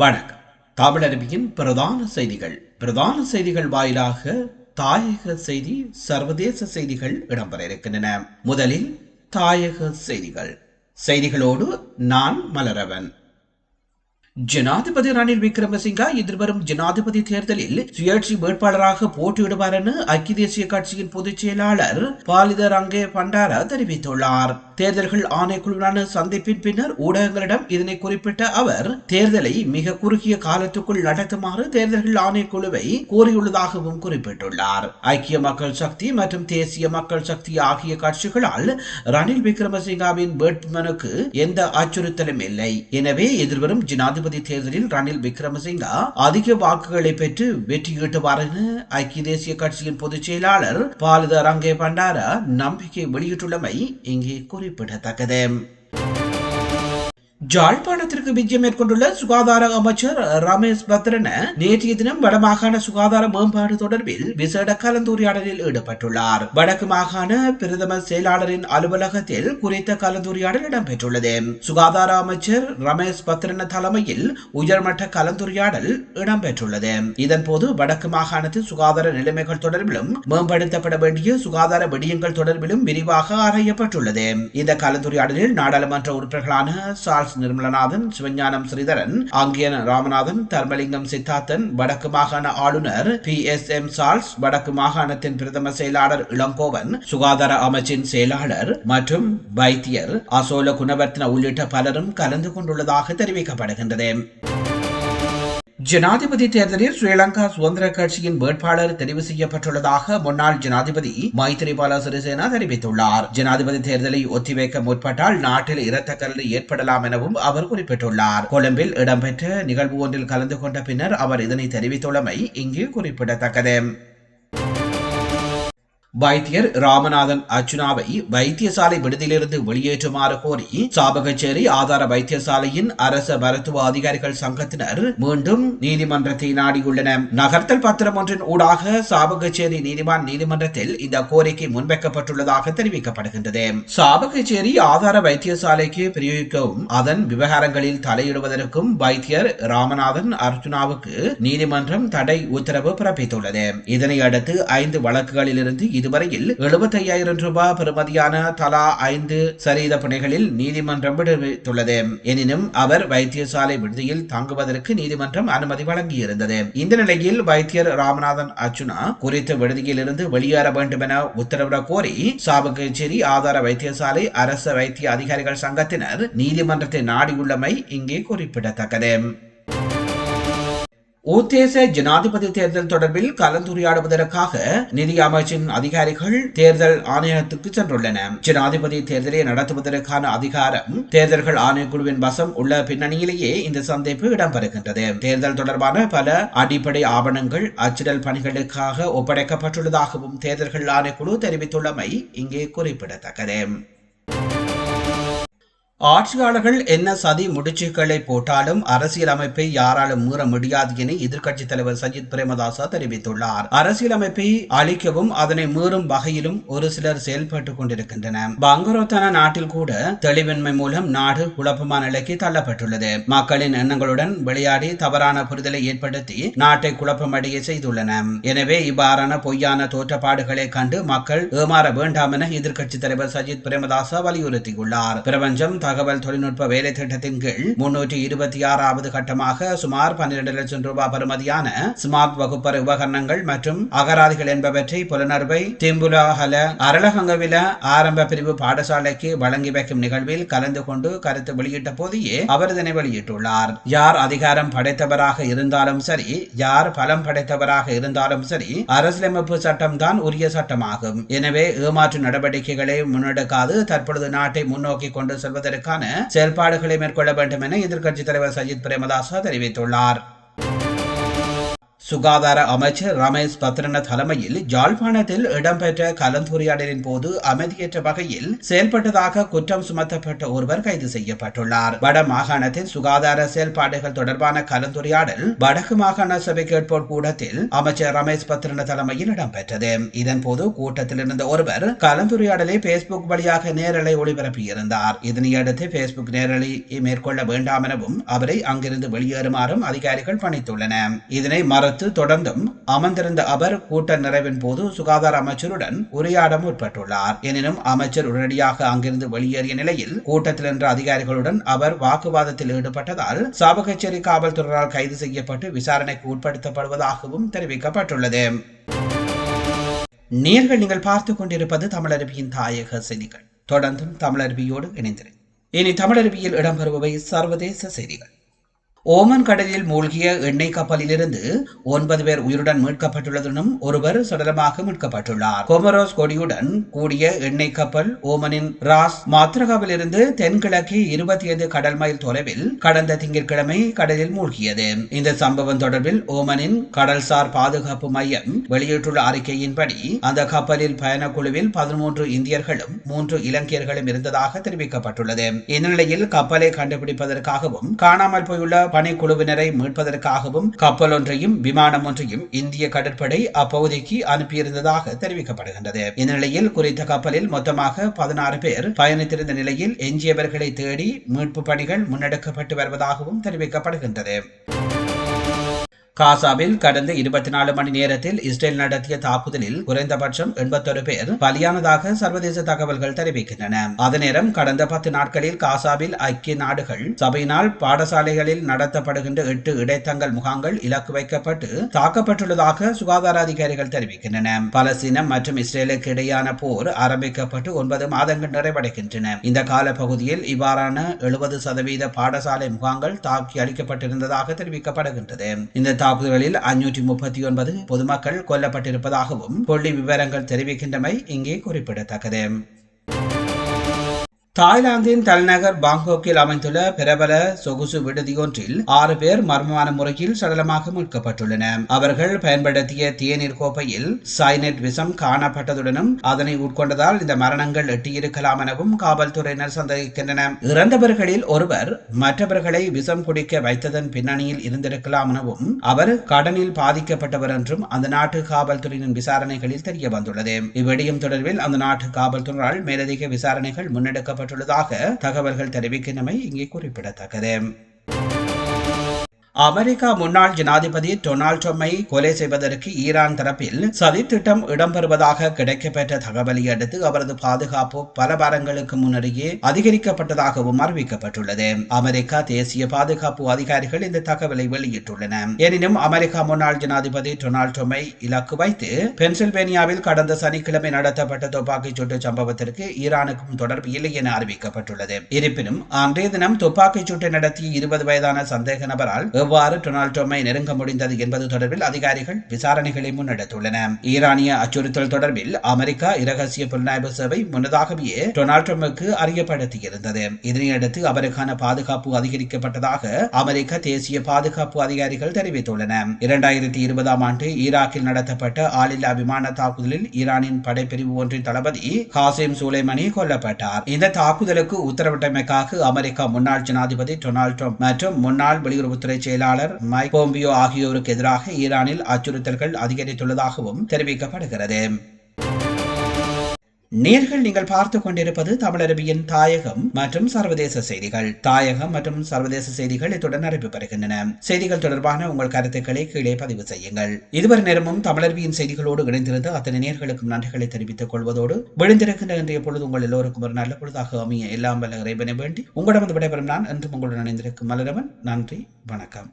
வணக்கம். தமிழருவியின் பிரதான செய்திகள். பிரதான செய்திகள் வாயிலாக தாயக செய்தி சர்வதேச செய்திகள் இடம்பெற இருக்கின்றன. முதலில் தாயக செய்திகள். செய்திகளோடு நான் மலரவன். ஜனாதிபதி ரணில் விக்ரமசிங்கா எதிர்வரும் ஜனாதிபதி தேர்தலில் சுயேட்சை வேட்பாளராக போட்டியிடுவார் என ஐக்கிய தேசிய கட்சியின் பொதுச் செயலாளர் பாலித ரங்கே பண்டாரா தெரிவித்துள்ளார். தேர்தல்கள் ஆணைக்குழுவான சந்திப்பின் பின்னர் ஊடகங்களிடம் இதனை குறிப்பிட்ட அவர் தேர்தலை மிக குறுகிய காலத்துக்குள் நடத்துமாறு தேர்தல்கள் ஆணைக்குழுவை கோரியுள்ளதாகவும் குறிப்பிட்டுள்ளார். ஐக்கிய மக்கள் சக்தி மற்றும் தேசிய மக்கள் சக்தி ஆகிய கட்சிகளால் ரணில் விக்ரமசிங்காவின் வேட்புமனுக்கு எந்த அச்சுறுத்தலும் இல்லை. எனவே எதிர்வரும் ஜனாதிபதி தேர்தலில் ரணில் விக்ரமசிங்கா அதிக வாக்குகளை பெற்று வெற்றியீட்டுவார் என ஐக்கிய தேசிய கட்சியின் பொதுச் செயலாளர் பாலித ரங்கே பண்டாரா நம்பிக்கை வெளியிட்டுள்ளமை இங்கே குறிப்பிடத்தக்கது ஜாழ்ப்பாணத்திற்கு விஜயம் மேற்கொண்டுள்ள சுகாதார அமைச்சர் ரமேஷ் பத்ரன நேற்றைய தினம் வடமாகாண சுகாதார மேம்பாடு தொடர்பில் விசேட கலந்துரையாடலில் ஈடுபட்டுள்ளார். வடக்கு மாகாண பிரதம செயலாளரின் அலுவலகத்தில் குறித்த கலந்துரையாடல் இடம்பெற்றுள்ளது. சுகாதார அமைச்சர் ரமேஷ் பத்ரன தலைமையில் உயர்மட்ட கலந்துரையாடல் இடம்பெற்றுள்ளது. இதன்போது வடக்கு மாகாணத்தில் சுகாதார நிலைமைகள் தொடர்பிலும் மேம்படுத்தப்பட வேண்டிய சுகாதார விடயங்கள் தொடர்பிலும் விரிவாக ஆராயப்பட்டுள்ளது. இந்த கலந்துரையாடலில் நாடாளுமன்ற உறுப்பினர்களான சார்ஸ் நிர்மலநாதன் சிவஞானம் ஸ்ரீதரன் ஆங்கியன் ராமநாதன் தர்மலிங்கம் சித்தார்த்தன் வடக்கு மாகாண ஆளுநர் பி எஸ் எம் சார்ஸ் வடக்கு மாகாணத்தின் பிரதம செயலாளர் இளங்கோவன் சுகாதார அமைச்சின் செயலாளர் மற்றும் வைத்தியர் அசோல குணவர்த்தன உள்ளிட்ட பலரும் கலந்து கொண்டுள்ளதாக தெரிவிக்கப்படுகின்றது. ஜனாதிபதி தேர்தலில் ஸ்ரீலங்கா சுதந்திர கட்சியின் வேட்பாளர் தெரிவு செய்யப்பட்டுள்ளதாக முன்னாள் ஜனாதிபதி மைத்திரிபால சிறிசேனா தெரிவித்துள்ளார். ஜனாதிபதி தேர்தலை ஒத்திவைக்க முற்பட்டால் நாட்டில் இரத்தக்கரடு ஏற்படலாம் எனவும் அவர் குறிப்பிட்டுள்ளார். கொழும்பில் இடம்பெற்ற நிகழ்வு ஒன்றில் கலந்து கொண்ட பின்னர் அவர் இதனை தெரிவித்துள்ளமை இங்கு குறிப்பிடத்தக்கது. வைத்தியர் ராமநாதன் அர்ச்சுனாவை வைத்தியசாலை விடுதியிலிருந்து வெளியேற்றுமாறு கோரி சாபகச்சேரி ஆதார வைத்தியசாலையின் அரச மருத்துவ அதிகாரிகள் சங்கத்தினர் மீண்டும் நீதிமன்றத்தை நாடியுள்ளனர். நகர்த்தல் பத்திரம் ஒன்றின் ஊடாக சாபகச்சேரி நீதிவான் நீதிமன்றத்தில் இந்த கோரிக்கை முன்வைக்கப்பட்டுள்ளதாக தெரிவிக்கப்படுகின்றது. சாபகச்சேரி ஆதார வைத்தியசாலைக்கு பிரயோகிக்கவும் அதன் விவகாரங்களில் தலையிடுவதற்கும் வைத்தியர் ராமநாதன் அர்ஜுனாவுக்கு நீதிமன்றம் தடை உத்தரவு பிறப்பித்துள்ளது. இதனை அடுத்து ஐந்து வழக்குகளிலிருந்து இதுவரையில் எழுபத்தி ஐயாயிரம் ரூபாய் பெறுமதியான தலா ஐந்து சரீத பிணைகளில் நீதிமன்றம் விடுவித்துள்ளது. எனினும் அவர் வைத்தியசாலை விடுதியில் தங்குவதற்கு நீதிமன்றம் அனுமதி வழங்கியிருந்தது. இந்த நிலையில் வைத்தியர் ராமநாதன் அர்ச்சுனா குறித்த விடுதியில் இருந்து வெளியேற வேண்டும் என உத்தரவிடக் கோரி சாபகச்சேரி ஆதார வைத்தியசாலை அரசு வைத்திய அதிகாரிகள் சங்கத்தினர் நீதிமன்றத்தை நாடியுள்ளமை இங்கே குறிப்பிடத்தக்கது. உத்தேச ஜனாதிபதி தேர்தல் தொடர்பில் கலந்துரையாடுவதற்காக நிதி அமைச்சின் அதிகாரிகள் தேர்தல் ஆணையத்துக்கு சென்றுள்ளனர். ஜனாதிபதி தேர்தலை நடத்துவதற்கான அதிகாரம் தேர்தல்கள் ஆணையக்குழுவின் வசம் உள்ள பின்னணியிலேயே இந்த சந்திப்பு இடம்பெறுகின்றது. தேர்தல் தொடர்பான பல அடிப்படை ஆவணங்கள் அச்சிடல் பணிகளுக்காக ஒப்படைக்கப்பட்டுள்ளதாகவும் தேர்தல்கள் ஆணைக்குழு தெரிவித்துள்ளமை இங்கே குறிப்பிடத்தக்கது. ஆட்சியாளர்கள் என்ன சதி முடிச்சுக்களை போட்டாலும் அரசியலமைப்பை யாராலும் மீற முடியாது என எதிர்க்கட்சித் தலைவர் சஜித் பிரேமதாசா தெரிவித்துள்ளார். அரசியலமைப்பை அழிக்கவும் அதனை மீறும் வகையிலும் ஒரு சிலர் செயல்பட்டுக் கொண்டிருக்கின்றனர். பங்கரோத்தன நாட்டில் கூட தெளிவின்மை மூலம் நாடு குழப்பமான நிலைக்கு தள்ளப்பட்டுள்ளது. மக்களின் எண்ணங்களுடன் விளையாடி தவறான புரிதலை ஏற்படுத்தி நாட்டை குழப்பமடைய செய்துள்ளன எனவே இவ்வாறான பொய்யான தோற்றப்பாடுகளை கண்டு மக்கள் ஏமாற வேண்டாம் என எதிர்க்கட்சித் தலைவர் சஜித் பிரேமதாசா வலியுறுத்தியுள்ளார். பிரபஞ்சம் தகவல் தொழில்நுட்ப வேலை திட்டத்தின் கீழ் முன்னூற்றி இருபத்தி ஆறாவது கட்டமாக சுமார் பன்னிரண்டு லட்சம் ரூபாய் பெறுமதியான ஸ்மார்ட் வகுப்பறை உபகரணங்கள் மற்றும் அகராதிகள் என்பவற்றை புலனர்வை திம்புலாஹல அரளகங்கவில ஆரம்ப பிரிவு பாடசாலைக்கு வழங்கி வைக்கும் நிகழ்வில் கலந்து கொண்டு கருத்து வெளியிட்ட போதையே அவர் இதனை வெளியிட்டுள்ளார். யார் அதிகாரம் படைத்தவராக இருந்தாலும் சரி யார் பலம் படைத்தவராக இருந்தாலும் சரி அரசியலமைப்பு சட்டம் தான் உரிய சட்டமாகும். எனவே ஏமாற்று நடவடிக்கைகளை முன்னெடுக்காது. தற்பொழுது நாட்டை முன்னோக்கி கொண்டு செல்வதற்கு செய்வதற்கான செயல்பாடுகளை மேற்கொள்ள வேண்டும் என எதிர்க்கட்சித் தலைவர் சஜித் பிரேமதாசா தெரிவித்துள்ளார். சுகாதார அமைச்சர் ரமேஷ் பத்ரன தலைமையில் ஜாழ்ப்பாணத்தில் இடம்பெற்ற கலந்துரையாடலின் போது அமைதியற்ற வகையில் செயல்பட்டதாக குற்றம் சுமத்தப்பட்ட ஒருவர் கைது செய்யப்பட்டுள்ளார். வட மாகாணத்தின் சுகாதார செயல்பாடுகள் தொடர்பான கலந்துரையாடல் வடக்கு மாகாண சபை கேட்போர் கூடத்தில் அமைச்சர் ரமேஷ் பத்ரன தலைமையில் இடம்பெற்றது. இதன்போது கூட்டத்தில் இருந்த ஒருவர் கலந்துரையாடலை பேஸ்புக் வழியாக நேரலை ஒளிபரப்பியிருந்தார். இதனையடுத்து பேஸ்புக் நேரலை மேற்கொள்ள வேண்டாம் எனவும் அவரை அங்கிருந்து வெளியேறுமாறும் அதிகாரிகள் பணித்துள்ளனர். இதனை மறுத்து தொடர்ந்தும் அமர்ந்திருந்த அவர் கூட்ட நிறைவின் போது சுகாதார அமைச்சருடன் உரையாட முற்பட்டுள்ளார். எனினும் அமைச்சர் உடனடியாக அங்கிருந்து வெளியேறிய நிலையில் கூட்டத்தில் நின்ற அதிகாரிகளுடன் அவர் வாக்குவாதத்தில் ஈடுபட்டதால் சாவகச்சேரி காவல்துறையால் கைது செய்யப்பட்டு விசாரணைக்கு உட்படுத்தப்படுவதாகவும் தெரிவிக்கப்பட்டுள்ளது. நேர்கள் நீங்கள் பார்த்துக் கொண்டிருப்பது தமிழருவியின் தாயக செய்திகள். தொடர்ந்தும் தமிழருவியோடு இணைந்திருக்கும் இனி தமிழருவியில் இடம்பெறுபவை சர்வதேச செய்திகள். ஓமன் கடலில் மூழ்கிய எண்ணெய் கப்பலிலிருந்து ஒன்பது பேர் உயிருடன் மீட்கப்பட்டுள்ளதுடன் ஒருவர் சடலமாக மீட்கப்பட்டுள்ளார். கொமரோஸ் கொடியுடன் கூடிய எண்ணெய் கப்பல் ஓமனின் ராஸ் மாத்ரகாவிலிருந்து தென்கிழக்கு இருபத்தி ஐந்து கடல் மைல் தொலைவில் கடந்த திங்கட்கிழமை கடலில் மூழ்கியது. இந்த சம்பவம் தொடர்பில் ஓமனின் கடல்சார் பாதுகாப்பு மையம் வெளியிட்டுள்ள அறிக்கையின்படி அந்த கப்பலில் பயணக்குழுவில் பதிமூன்று இந்தியர்களும் மூன்று இலங்கையர்களும் இருந்ததாக தெரிவிக்கப்பட்டுள்ளது. இந்நிலையில் கப்பலை கண்டுபிடிப்பதற்காகவும் காணாமல் போயுள்ள பணிக்குழுவினரை மீட்பதற்காகவும் கப்பல் ஒன்றையும் விமானம் ஒன்றையும் இந்திய கடற்படை அப்பகுதிக்கு அனுப்பியிருந்ததாக தெரிவிக்கப்படுகின்றது. இந்நிலையில் குறித்த கப்பலில் மொத்தமாக பதினாறு பேர் பயணித்திருந்த நிலையில் எஞ்சியவர்களை தேடி மீட்பு பணிகள் முன்னெடுக்கப்பட்டு வருவதாகவும் தெரிவிக்கப்படுகின்றது. காசாவில் கடந்த இருபத்தி நாலு மணி நேரத்தில் இஸ்ரேல் நடத்திய தாக்குதலில் குறைந்தபட்சம் எண்பத்தொரு பேர் பலியானதாக சர்வதேச தகவல்கள் தெரிவிக்கின்றன. அதே நேரம் கடந்த பத்து நாட்களில் காசாவில் ஐக்கிய நாடுகள் சபையினால் பாடசாலைகளில் நடத்தப்படுகின்ற எட்டு இடைத்தங்கள் முகாம்கள் இலக்கு வைக்கப்பட்டு தாக்கப்பட்டுள்ளதாக சுகாதார அதிகாரிகள் தெரிவிக்கின்றன. பலஸ்தீனம் மற்றும் இஸ்ரேலுக்கு இடையான போர் ஆரம்பிக்கப்பட்டு ஒன்பது மாதங்கள் நிறைவடைகின்றன. இந்த கால பகுதியில் இவ்வாறான எழுபது சதவீத பாடசாலை முகாம்கள் தாக்கி அளிக்கப்பட்டிருந்ததாக தெரிவிக்கப்படுகின்றது. இந்த தாக்குதல்களில் அஞ்சூற்றி முப்பத்தி ஒன்பது பொதுமக்கள் கொல்லப்பட்டிருப்பதாகவும் புள்ளி விவரங்கள் தெரிவிக்கின்றமை இங்கே குறிப்பிடத்தக்கது. தாய்லாந்தின் தலைநகர் பாங்காக்கில் அமைந்துள்ள பிரபல சொகுசு விடுதியொன்றில் ஆறு பேர் மர்மமான முறையில் சடலமாக மீட்கப்பட்டுள்ளனர். அவர்கள் பயன்படுத்திய தேநீர் கோப்பையில் சைனட் விஷம் காணப்பட்டதுடனும் அதனை உட்கொண்டதால் இந்த மரணங்கள் எட்டியிருக்கலாம் எனவும் காவல்துறையினர் சந்தேகிக்கின்றனர் இறந்தவர்களில் ஒருவர் மற்றவர்களை விஷம் குடிக்க வைத்ததன் பின்னணியில் இருந்திருக்கலாம் எனவும் அவர் கடனில் பாதிக்கப்பட்டவர் என்றும் அந்த நாட்டு காவல்துறையின் விசாரணைகளில் தெரிய வந்துள்ளது இவ்விடயம் தொடர்பில் அந்த நாட்டு காவல்துறையால் மேலதிக விசாரணைகள் முன்னெடுக்கப்பட்டு செய்யப்பட்டுள்ளதாக தகவல்கள் தெரிவிக்கின்றமை இங்கே குறிப்பிடத்தக்கது. அமெரிக்கா முன்னாள் ஜனாதிபதி டொனால்ட் ட்ரம்பை கொலை செய்வதற்கு ஈரான் தரப்பில் சதித்திட்டம் இடம்பெறுவதாக கிடைக்கப்பெற்ற தகவலை அடுத்து அவரது பாதுகாப்பு பல வாரங்களுக்கு முன்னரேயே அதிகரிக்கப்பட்டதாகவும் அறிவிக்கப்பட்டுள்ளது. அமெரிக்கா தேசிய பாதுகாப்பு அதிகாரிகள் இந்த தகவலை வெளியிட்டுள்ளனர் எனினும் அமெரிக்கா முன்னாள் ஜனாதிபதி டொனால்ட் ட்ரம்பை இலக்கு வைத்து பென்சில்வேனியாவில் கடந்த சனிக்கிழமை நடத்தப்பட்ட துப்பாக்கிச் சூட்டு சம்பவத்திற்கு ஈரானுக்கும் தொடர்பு இல்லை என அறிவிக்கப்பட்டுள்ளது. இருப்பினும் அன்றைய தினம் துப்பாக்கிச் சூட்டை நடத்திய இருபது வயதான சந்தேக நபரால் எவ்வாறு டொனால்ட் ட்ரம்பை நெருங்க முடிந்தது என்பது தொடர்பில் அதிகாரிகள் விசாரணைகளை முன்னெடுத்துள்ளன ஈரானிய அச்சுறுத்தல் தொடர்பில் அமெரிக்கா இரகசிய புலனாய்வு சேவை முன்னதாகவே டொனால்ட் ட்ரம்புக்கு அறியப்படுத்தியிருந்தது. இதனையடுத்து அவருக்கான பாதுகாப்பு அதிகரிக்கப்பட்டதாக அமெரிக்க தேசிய பாதுகாப்பு அதிகாரிகள் தெரிவித்துள்ளனர். இரண்டாயிரத்தி இருபதாம் ஆண்டு ஈராக்கில் நடத்தப்பட்ட ஆளில்லா விமான தாக்குதலில் ஈரானின் படைப்பிரிவு ஒன்றின் தளபதி காசிம் சுலைமணி கொல்லப்பட்டார். இந்த தாக்குதலுக்கு உத்தரவிட்டமைக்காக அமெரிக்கா முன்னாள் ஜனாதிபதி டொனால்ட் ட்ரம்ப் மற்றும் முன்னாள் வெளியுறவுத்துறை செயலாளர் மைக் போம்பியோ ஆகியோருக்கு எதிராக ஈரானில் அச்சுறுத்தல்கள் அதிகரித்துள்ளதாகவும் தெரிவிக்கப்படுகிறது. நேர்கள் நீங்கள் பார்த்து கொண்டிருப்பது தமிழரபியின் தாயகம் மற்றும் சர்வதேச செய்திகள். தாயகம் மற்றும் சர்வதேச செய்திகள் இத்துடன் அறிவு செய்திகள் தொடர்பான உங்கள் கருத்துக்களை கீழே பதிவு செய்யுங்கள். இதுவரை நேரமும் தமிழரபியின் செய்திகளோடு இணைந்திருந்த அத்தனை நேர்களுக்கும் நன்றிகளை தெரிவித்துக் கொள்வதோடு விழுந்திருக்கின்ற இன்றைய பொழுது உங்கள் எல்லோருக்கும் ஒரு நல்ல பொழுதாக அமைய எல்லாம் வல்ல இறைவனை வேண்டி உங்களிடம் விடைபெறும் நான் என்றும் உங்களுடன் இணைந்திருக்கும் மலரவன். நன்றி வணக்கம்.